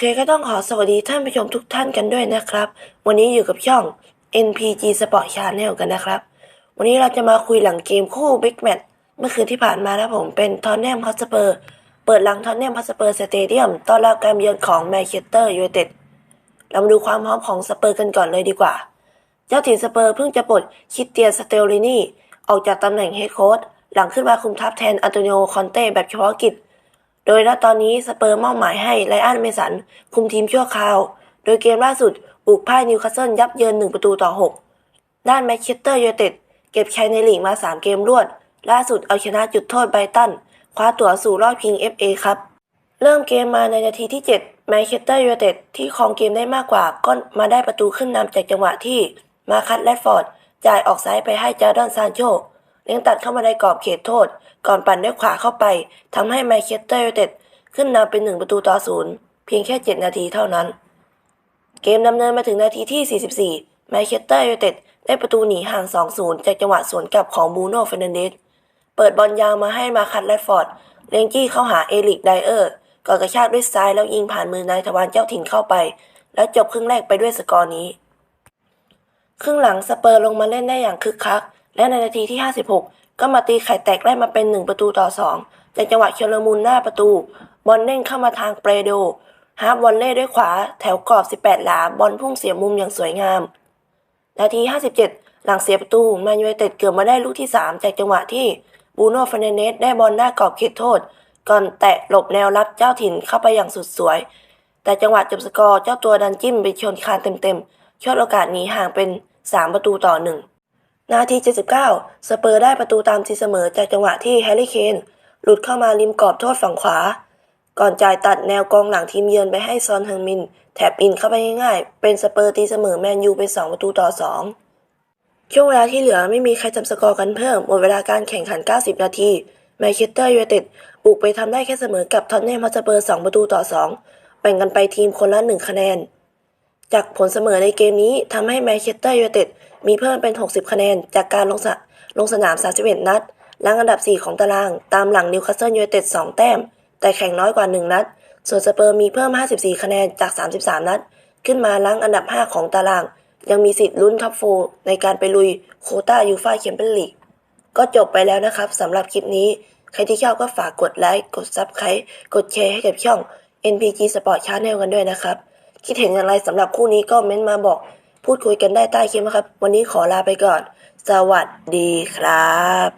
โอเคก็ต้องขอสวัสดีท่านผู้ชมทุกท่านกันด้วยนะครับ วันนี้อยู่กับช่อง NPG Sport Channel กันนะครับ วันนี้เราจะมาคุยหลังเกมคู่ Big Match เมื่อคืนที่ผ่านมานะผมเป็นทอนแนมฮอสเปอร์เปิดหลังทอนแนมฮอสเปอร์สเตเดียมต้อนรับการเยือนของแมนเชสเตอร์ยูไนเต็ดเรามาดูความพร้อมของสเปอร์กันก่อนเลยดีกว่า เจ้าถิ่นสเปอร์เพิ่งจะปลดคิดเตียนสเตลลินีออกจากตำแหน่งเฮดโค้ชหลังขึ้นมาคุมทัพแทนอันโตนิโอคอนเต้แบบเฉพาะกิจ โดยณตอนนี้สเปอร์มอบหมายให้ไลอ้อนเมสัน คุมทีมชั่วคราว โดยเกมล่าสุดบุกพ่ายนิวคาสเซิลยับเยิน 1 ประตูต่อ 6 ด้านแมนเชสเตอร์ยูไนเต็ดเก็บชัยในลีกมา 3 เกมรวด ล่าสุดเอาชนะจุดโทษไบรตัน คว้าตั๋วสู่รอบชิง FA ครับ เริ่มเกมมาในนาทีที่ 7 แมนเชสเตอร์ยูไนเต็ดที่ครองเกมได้มากกว่าก็มาได้ประตูขึ้นนำจากจังหวะที่มาคัตแรดฟอร์ดจ่ายออกซ้ายไปให้จาร์ดอนซานโช ยงตัดเข้ามาในกรอบเขตโทษ ก่อนปั่นด้วยขวาเข้าไปทำให้แมนเชสเตอร์ยูไนเต็ดขึ้นนำเป็น1ประตูต่อศูนย์เพียงแค่ 7 นาทีเท่านั้น เกมดำเนินมาถึงนาทีที่ 44 แมนเชสเตอร์ยูไนเต็ดได้ประตูหนีห่าง 2-0 จากจังหวะสวนกลับของบูโน่เฟรนันเดสเปิดบอลยาวมาให้มาคัตแรดฟอร์ดเลงกี้เข้าหาเอลิกไดเออร์ก่อนกระชากด้วยซ้ายแล้วยิงผ่านมือนายทวารเจ้าถิ่นเข้าไป แล้วจบครึ่งแรกไปด้วยสกอร์นี้ ครึ่งหลังสเปอร์ลงมาเล่นได้อย่างคึกคัก และในนาทีที่ 56 ก็มาตีไข่แตกไล่มาเป็น 1 ประตูต่อ 2 จากจังหวะเชลมุนหน้าประตู บอลเด้งเข้ามาทางเปรโดฮาร์ฟวอลเล่ด้วยขวา แถวกรอบ 18 หลา บอลพุ่งเสียมุมอย่างสวยงาม นาที 57 หลังเสียประตูแมนยูไนเต็ดเกือบมาได้ลูกที่ 3 จากจังหวะที่บูโน่ฟ e นเนสได้บอลหน้ากรอบเขตโทษ ก่อนแตะหลบแนวรับเจ้าถิ่นเข้าไปอย่างสุดสวย แต่จังหวะจบสกอร์เจ้าตัวดันจิ้มไปชนคานเต็มๆช่วโอกาสหนีห่างเป็น 3 ประตูต่อห นาที 79 สเปอร์ได้ประตูตามทีเสมอจากจังหวะที่แฮร์รี่เคนหลุดเข้ามาริมกรอบโทษฝั่งขวา ก่อนจ่ายตัดแนวกองหลังทีมเยือนไปให้ซอนเฮงมิน แถบอินเข้าไปง่ายๆ เป็นสเปอร์ตีเสมอแมนยูเป็น2ประตูต่อ 2 ช่วงเวลาที่เหลือไม่มีใครจำสกอร์กันเพิ่ม หมดเวลาการแข่งขัน 90 นาทีแมนเชสเตอร์ยูไนเต็ดบุกไปทำได้แค่เสมอกับท็อตแนมฮอตสเปอร์ 2 ประตูต่อ 2 แบ่งกันไปทีมคนละ 1 คะแนน จากผลเสมอในเกมนี้ทำให้แมนเชสเตอร์ยูไนเต็ดมีเพิ่มเป็น 60 คะแนน จากการลงสลงสนาม 31 นัดลังอันดับ 4 ของตาราง ตามหลังนิวคาสเซิลยูไนเต็ด 2 แต้ม แต่แข่งน้อยกว่า 1 นัด ส่วนสเปอร์มีเพิ่ม 54 คะแนนจาก 33 นัด ขึ้นมาล้างอันดับ 5 ของตาราง ยังมีสิทธิ์ลุ้นท็อปโฟในการไปลุยโคต้ายูฟ่าแชมเปี้ยนลีกก็จบไปแล้วนะครับสำหรับคลิปนี้ ใครที่ชอบก็ฝากกดไลค์ กดซับ s c คร b e กดแชร์ให้กับช่อง NPG Sport Channel กันด้วยนะครับ คิดเห็นอย่างไรสำหรับคู่นี้ก็เม้นต์มาบอกพูดคุยกันได้ใต้คลิปนะครับ วันนี้ขอลาไปก่อน สวัสดีครับ